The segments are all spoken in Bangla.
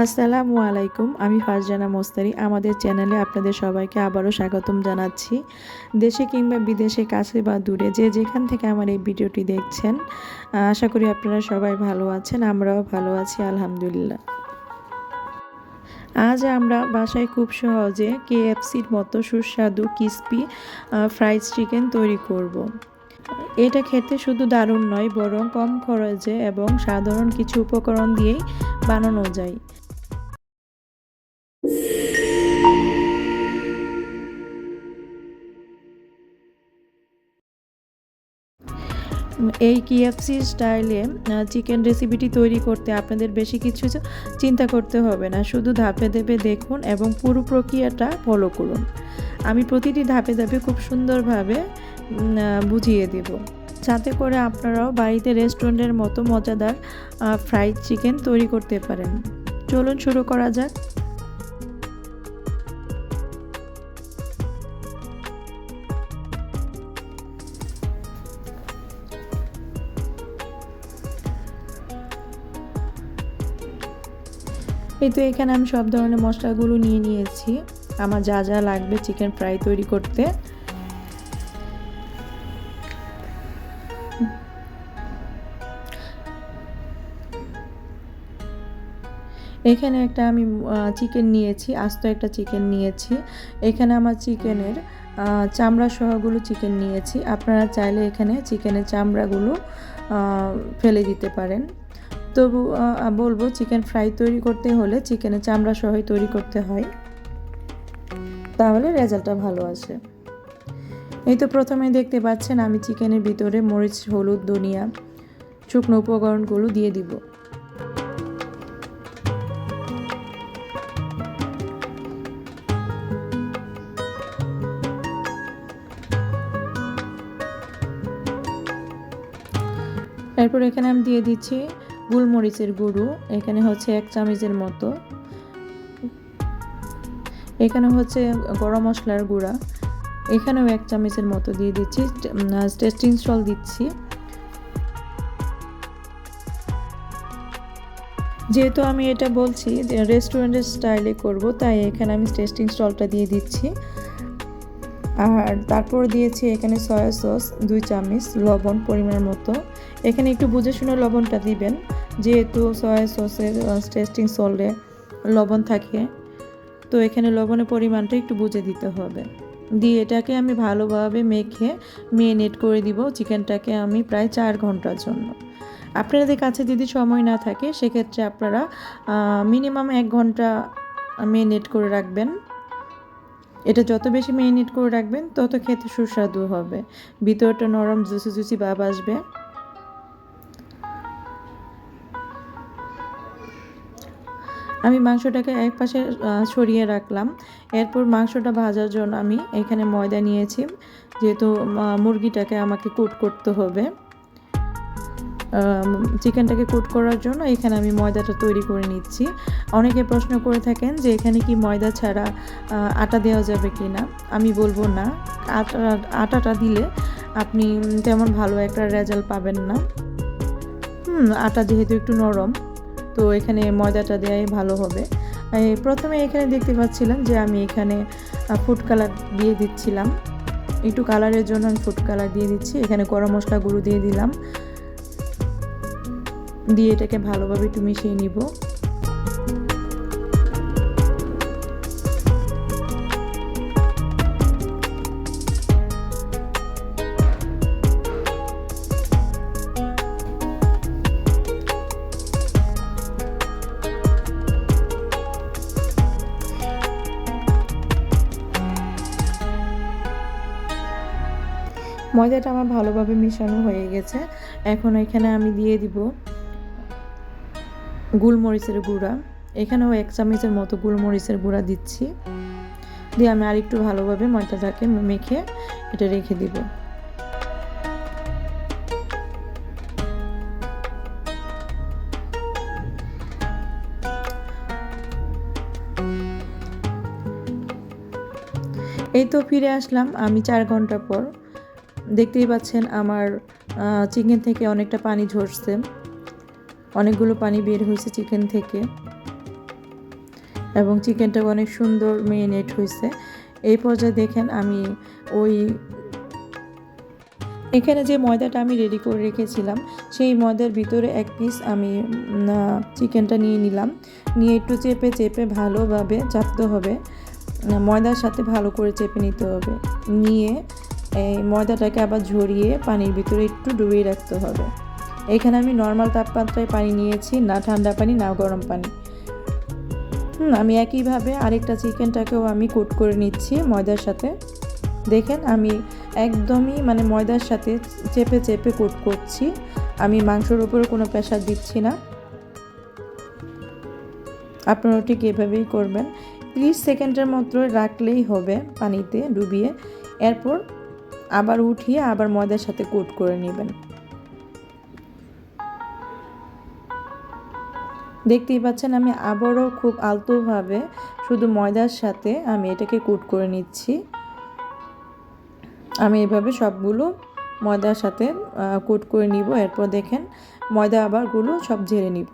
আসসালামু আলাইকুম, আমি ফারজানা মোস্তারি। আমাদের চ্যানেলে আপনাদের সবাইকে আবারও স্বাগতম জানাচ্ছি। দেশে কিংবা বিদেশে, কাছে বা দূরে যে যেখান থেকে আমার এই ভিডিওটি দেখছেন, আশা করি আপনারা সবাই ভালো আছেন, আমরাও ভালো আছি, আলহামদুলিল্লাহ। আজ আমরা বাসায় খুব সহজে কেএফসির মতো সুস্বাদু ক্রিসপি ফ্রাইড চিকেন তৈরি করব। এটা খেতে শুধু দারুণ নয়, বরং কম খরচে এবং সাধারণ কিছু উপকরণ দিয়েই বানানো যায়। এই কিএফসি স্টাইলে চিকেন রেসিপিটি তৈরি করতে আপনাদের বেশি কিছু চিন্তা করতে হবে না। শুধু ধাপে ধাপে দেখুন এবং পুরো প্রক্রিয়াটা ফলো করুন। আমি প্রতিটি ধাপে ধাপে খুব সুন্দরভাবে বুঝিয়ে দেব। যাতে করে আপনারাও বাড়িতে রেস্টুরেন্টের মতো মজাদার ফ্রাইড চিকেন তৈরি করতে পারেন। চলুন শুরু করা যাক। এই তো এখানে আমি সব ধরনের মশলাগুলো নিয়ে নিয়েছি। আমার যা যা লাগবে চিকেন ফ্রাই তৈরি করতে। এখানে একটা আমি চিকেন নিয়েছি, আস্ত একটা চিকেন নিয়েছি। এখানে আমার চিকেনের চামড়া সহগুলো চিকেন নিয়েছি। আপনারা চাইলে এখানে চিকেনের চামড়াগুলো ফেলে দিতে পারেন। তবু বলব চিকেন ফ্রাই তৈরি করতে হলে চিকেনের চামড়া সহই তৈরি করতে হয়। তাহলে রেজাল্টটা ভালো আসে। এই তো প্রথমে দেখতে পাচ্ছেন আমি চিকেনের ভিতরে মরিচ, হলুদ, ধনিয়া, শুকনো উপকরণগুলো দিয়ে দিব। এরপর এখানে আমি দিয়ে দিচ্ছি গোলমরিচের গুঁড়ো, এখানে হচ্ছে এক চামচের মতো। এখানে হচ্ছে গরম মশলার গুঁড়া, এখানেও এক চামচের মতো দিয়ে দিচ্ছি টেস্টিং সল দিচ্ছি। যেহেতু আমি এটা বলছি, যে রেস্টুরেন্টের স্টাইলে করব, তাই এখানে আমি টেস্টিং স্টলটা দিয়ে দিচ্ছি। আর তারপর দিয়েছি এখানে সয়া সস দুই চামচ লবণ পরিমাণ মতো। এখানে একটু বুঝে শুনে লবণটা দিবেন, যেহেতু সয়া সসের টেস্টিং সল্টে লবণ থাকে, তো এখানে লবণের পরিমাণটা একটু বুঝে দিতে হবে। দিয়ে এটাকে আমি ভালোভাবে মেখে মেরিনেট করে দিব চিকেনটাকে আমি প্রায় চার ঘণ্টার জন্য। আপনাদের কাছে যদি সময় না থাকে, সেক্ষেত্রে আপনারা মিনিমাম এক ঘণ্টা মেরিনেট করে রাখবেন। এটা যত বেশি মেরিনেট করে রাখবেন, তত খেতে সুস্বাদু হবে। ভিতরটা নরম, জুসি জুসি ভাব আসবে। আমি মাংসটাকে এক পাশে সরিয়ে রাখলাম। এরপর মাংসটা ভাজার জন্য আমি এখানে ময়দা নিয়েছি। যেহেতু মুরগিটাকে আমাকে কুট করতে হবে। চিকেনটাকে কুট করার জন্য এখানে আমি ময়দাটা তৈরি করে নিচ্ছি। অনেকে প্রশ্ন করে থাকেন যে এখানে কি ময়দা ছাড়া আটা দেওয়া যাবে কি না আমি বলব না। আটা, আটাটা দিলে আপনি তেমন ভালো একটা রেজাল্ট পাবেন না। হুম, আটা যেহেতু একটু নরম, তো এখানে ময়দাটা দেওয়াই ভালো হবে। প্রথমে এখানে দেখতে পাচ্ছিলাম যে আমি এখানে ফুড কালার দিয়ে দিচ্ছিলাম। একটু কালারের জন্য আমি ফুড কালার দিয়ে দিচ্ছি। এখানে গরম মশলা গুঁড়ো দিয়ে দিলাম। দিয়ে এটাকে ভালোভাবে একটু মিশিয়ে নিব। ময়দাটা আমার ভালোভাবে মিশানো হয়ে গেছে। এখন এখানে আমি দিয়ে দিব গুলমরিচের গুঁড়া। এখানেও এক চামচের মতো গুলমরিচের গুঁড়া দিচ্ছি। দিয়ে আমি আরেকটু ভালোভাবে ময়দাটাকে মেখে এটা রেখে দিব। এই তো ফিরে আসলাম আমি চার ঘণ্টা পর। দেখতেই পাচ্ছেন আমার চিকেন থেকে অনেকটা পানি ঝরছে। অনেকগুলো পানি বের হয়েছে চিকেন থেকে। এবং চিকেনটা অনেক সুন্দর মেরিনেট হয়েছে। এই পর্যায়ে দেখেন আমি ওই এখানে যে ময়দাটা আমি রেডি করে রেখেছিলাম, সেই ময়দার ভিতরে এক পিস আমি চিকেনটা নিয়ে নিলাম। নিয়ে একটু চেপে চেপে ভালোভাবে চাপতে হবে। ময়দার সাথে ভালো করে চেপে নিতে হবে। নিয়ে এই ময়দাটাকে আবার ঝরিয়ে পানির ভিতরে একটু ডুবিয়ে রাখতে হবে। এখানে আমি নর্মাল তাপমাত্রায় পানি নিয়েছি, না ঠান্ডা পানি, না গরম পানি। হুম, আমি একইভাবে আরেকটা চিকেনটাকেও আমি কুট করে নিচ্ছি ময়দার সাথে। দেখেন, আমি একদমই মানে ময়দার সাথে চেপে চেপে কুট করছি। আমি মাংসর উপরে কোনো প্রেশার দিচ্ছি না। আপনারা ঠিক এভাবেই করবেন। তিরিশ সেকেন্ডের মতো রাখলেই হবে পানিতে ডুবিয়ে। এরপর আবার উঠিয়ে আবার ময়দার সাথে কোট করে নেবেন। দেখতেই পাচ্ছেন আমি আবারও খুব আলতোভাবে শুধু ময়দার সাথে আমি এটাকে কুট করে নিচ্ছি। আমি এভাবে সবগুলো ময়দার সাথে কুট করে নিব। এরপর দেখেন ময়দা আবারগুলো সব ঝেড়ে নিব।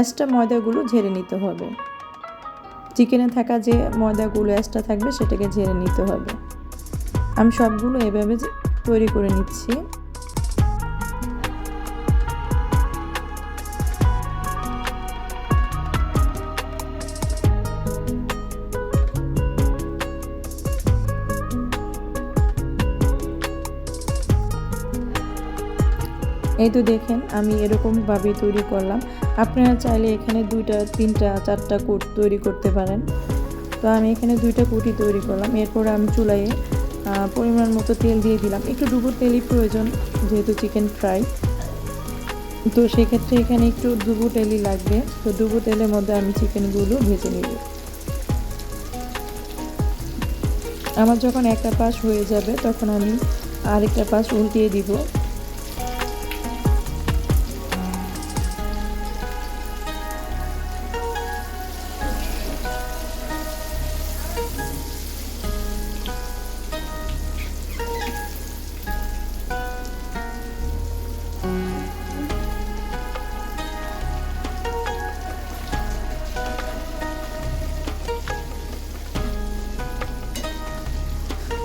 এক্সট্রা ময়দাগুলো ঝেড়ে নিতে হবে। চিকেনে থাকা যে ময়দাগুলো এক্সট্রা থাকবে সেটাকে ঝেড়ে নিতে হবে। আমি সবগুলো এভাবে তৈরি করে নিচ্ছি। এই তো দেখেন, আমি এরকমভাবে তৈরি করলাম। আপনারা চাইলে এখানে দুইটা, তিনটা, চারটা কোট তৈরি করতে পারেন। তো আমি এখানে দুইটা কোটি তৈরি করলাম। এরপর আমি চুলাইয়ে পরিমাণ মতো তেল দিয়ে দিলাম। একটু ডুবো তেলই প্রয়োজন, যেহেতু চিকেন ফ্রাই তো সেক্ষেত্রে এখানে একটু ডুবো তেলই লাগবে। তো ডুবো তেলের মধ্যে আমি চিকেনগুলো ভেজে নিব। আমার যখন একটা পাশ হয়ে যাবে, তখন আমি আরেকটা পাশ উল্টিয়ে দিব।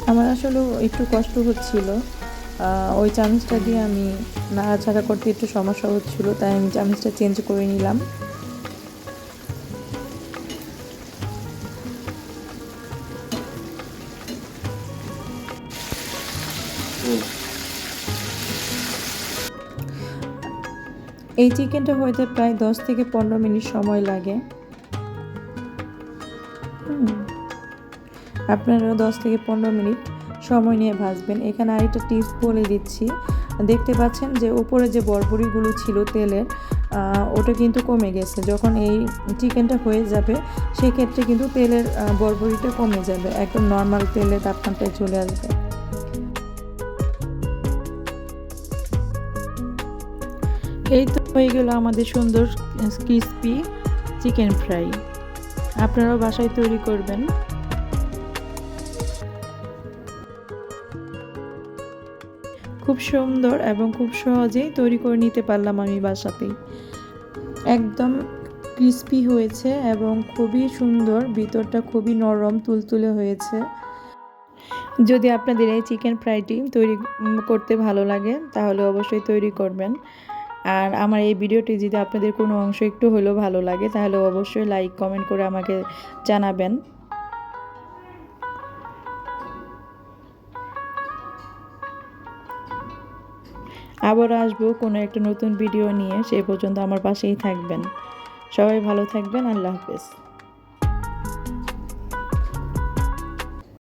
আমার আসলে একটু কষ্ট হচ্ছিল। ওই চামচটা দিয়ে আমি নাড়াচাড়া করতে একটু সমস্যা হচ্ছিল, তাই আমি চামচটা চেঞ্জ করে নিলাম। এই চিকেনটা হইতে প্রায় দশ থেকে পনেরো মিনিট সময় লাগে। আপনারাও দশ থেকে পনেরো মিনিট সময় নিয়ে ভাজবেন। এখানে আরেকটা টিপস বলে দিচ্ছি। দেখতে পাচ্ছেন যে উপরে যে বরবরিগুলো ছিল তেলের ওটা কিন্তু কমে গেছে। যখন এই চিকেনটা হয়ে যাবে, সেক্ষেত্রে কিন্তু তেলের বরবরিটা কমে যাবে। একদম নর্মাল তেলের তাপমাত্রায় চলে আসবে। এই তো হয়ে গেল আমাদের সুন্দর ক্রিসপি চিকেন ফ্রাই আপনারাও বাসায় তৈরি করবেন। খুব সুন্দর এবং খুব সহজেই তৈরি করে নিতে পারলাম আমি বাসাতেই। একদম ক্রিস্পি হয়েছে এবং খুবই সুন্দর, ভিতরটা খুবই নরম, তুলতুলে হয়েছে। যদি আপনাদের এই চিকেন ফ্রাইটি তৈরি করতে ভালো লাগে, তাহলে অবশ্যই তৈরি করবেন। আর আমার এই ভিডিওটি যদি আপনাদের কোনো অংশ একটু হলেও ভালো লাগে, তাহলে অবশ্যই লাইক, কমেন্ট করে আমাকে জানাবেন। আবার আসব কোনো একটা নতুন ভিডিও নিয়ে, সে পর্যন্ত আমার পাশেই থাকবেন। সবাই ভালো থাকবেন, আল্লাহ হাফেজ।